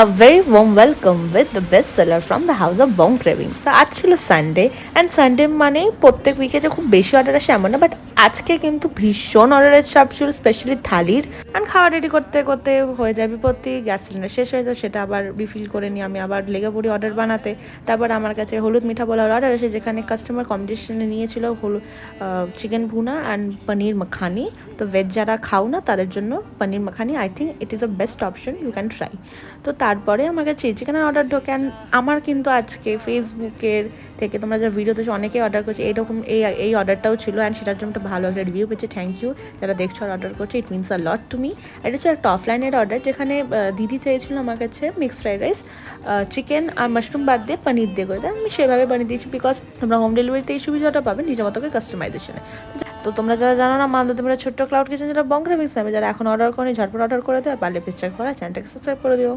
A very warm welcome with the best seller from the house of Bong Cravings. তো আজ ছিল Sunday and Sunday মানে প্রত্যেক উইকে যে খুব বেশি অর্ডার আসে এমন না বাট আজকে কিন্তু ভীষণ অর্ডারের চাপ ছিল স্পেশালি থালির। অ্যান্ড খাওয়া রেডি করতে করতে হয়ে যায় বিপত্তি গ্যাস সিলিন্ডার শেষ হয়ে যায়, সেটা আবার রিফিল করে নিয়ে আমি আবার লেগে পড়ি অর্ডার বানাতে। তারপর আমার কাছে হলুদ মিঠা বলার অর্ডার আসে যেখানে কাস্টমার কম্পিটিশনে নিয়েছিল হলুদ চিকেন ভুনা অ্যান্ড পনির মাখানি তো ভেজ যারা খাও না, তাদের জন্য paneer makhani I think it is a best option you can try তো তারপরে আমার কাছে চিলি চিকেনের অর্ডার ঢোকে। And আমার কিন্তু আজকে ফেসবুকের থেকে তোমরা যা ভিডিও দেখছ, অনেকেই অর্ডার করছে। এইরকম এই এই অর্ডারটাও ছিল অ্যান্ড সেটার জন্য একটা ভালো একটা রিভিউ পেয়েছে। থ্যাংক ইউ যারা দেখছ আর অর্ডার করছে it means a lot to me এটা হচ্ছে একটা অফলাইনের অর্ডার যেখানে দিদি চেয়েছিল আমার কাছে মিক্সড ফ্রাইড রাইস চিকেন আর মাশরুম বাদ দিয়ে পনির দিয়ে করে দেয়। আমি সেভাবে বানিয়ে দিয়েছি বিকজ তোমরা হোম ডেলিভারিতে এই সুবিধাটা পাবে নিজের মতো করে কাস্টমাইজেশনে তো তোমরা যারা জানো না মানতে তোমরা ছোট্ট ক্লাউড কিচেন যারা বঙ্গরা মিক্স যারা এখন অর্ডার করে ঝটপট অর্ডার করে দিও আর পারলে পেস্টার করা চ্যানেলটাকে সাবস্ক্রাইব করে দিও।